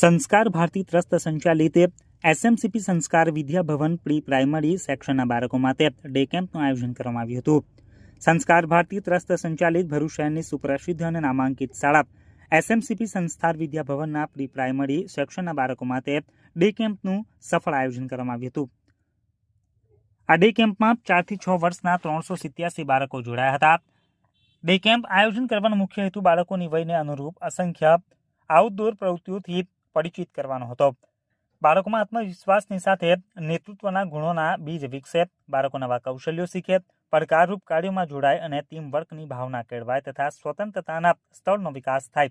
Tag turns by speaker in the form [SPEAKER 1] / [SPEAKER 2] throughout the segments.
[SPEAKER 1] સંસ્કાર ભારતી ટ્રસ્ટ સંચાલિત એસએમસીપી સંસ્કાર વિદ્યા ભવન પ્રી પ્રાઇમરી સેક્શનના બાળકો માટે ડે કેમ્પનું આયોજન કરવામાં આવ્યું હતું. સંસ્કાર ભારતી ટ્રસ્ટ સંચાલિત ભરૂચ શહેરની સુપ્રસિદ્ધ અને નામાંકિત શાળા એસએમસીપી સંસ્કાર વિદ્યા ભવનના પ્રી પ્રાઇમરી સેક્શનના બાળકો માટે ડે કેમ્પનું સફળ આયોજન કરવામાં આવ્યું હતું. આ ડે કેમ્પમાં ચારથી છ વર્ષના ત્રણસો સિત્યાસી બાળકો જોડાયા હતા. ડે કેમ્પ આયોજન કરવાનો મુખ્ય હેતુ બાળકોની વયને અનુરૂપ અસંખ્ય આઉટડોર પ્રવૃત્તિઓથી પરિચિત કરવાનો હતો. બાળકોમાં આત્મવિશ્વાસની સાથે નેતૃત્વના ગુણોના બીજ વિકસે, બાળકો નવા કૌશલ્યો શીખે, પડકારરૂપ કાર્યોમાં જોડાય અને ટીમ વર્કની ભાવના કેળવાય તથા સ્વતંત્રતાના સ્તરનો વિકાસ થાય.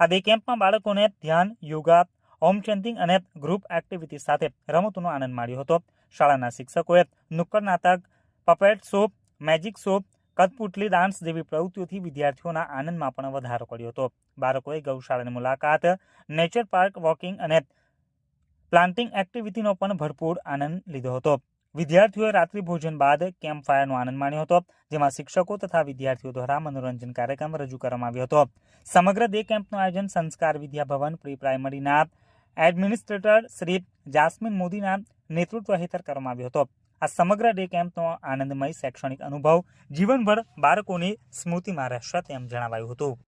[SPEAKER 1] આ બે કેમ્પમાં બાળકોને ધ્યાન, યોગા હોમ ચેન્ટિંગ અને ગ્રુપ એક્ટિવિટી સાથે રમતોનો આનંદ માણ્યો હતો. શાળાના શિક્ષકોએ નુક્કડ નાટક પપેટ શો મેજિક શો કઠપુતલી ડાન્સ જેવી પ્રવૃત્તિઓથી વિદ્યાર્થીઓના આનંદમાં પણ વધારો કર્યો હતો. બાળકોએ ગૌશાળાની મુલાકાત, નેચર પાર્ક વોકિંગ અને પ્લાન્ટિંગ એક્ટિવિટીનો પણ ભરપૂર આનંદ લીધો હતો. વિદ્યાર્થીઓએ રાત્રિ ભોજન બાદ કેમ્પ ફાયરનો આનંદ માણ્યો હતો, જેમાં શિક્ષકો તથા વિદ્યાર્થીઓ દ્વારા મનોરંજન કાર્યક્રમ રજૂ કરવામાં આવ્યો હતો. સમગ્ર ડે કેમ્પનું આયોજન સંસ્કાર વિદ્યા ભવન પ્રી પ્રાઇમરીના એડમિનિસ્ટ્રેટર શ્રી જાસ્મિન મોદીના નેતૃત્વ હેઠળ કરવામાં આવ્યો હતો. આ સમગ્ર ડે કેમ્પનો આનંદમય શૈક્ષણિક અનુભવ જીવનભર બાળકોની સ્મૃતિમાં રહેશે તેમ જણાવાયું હતું.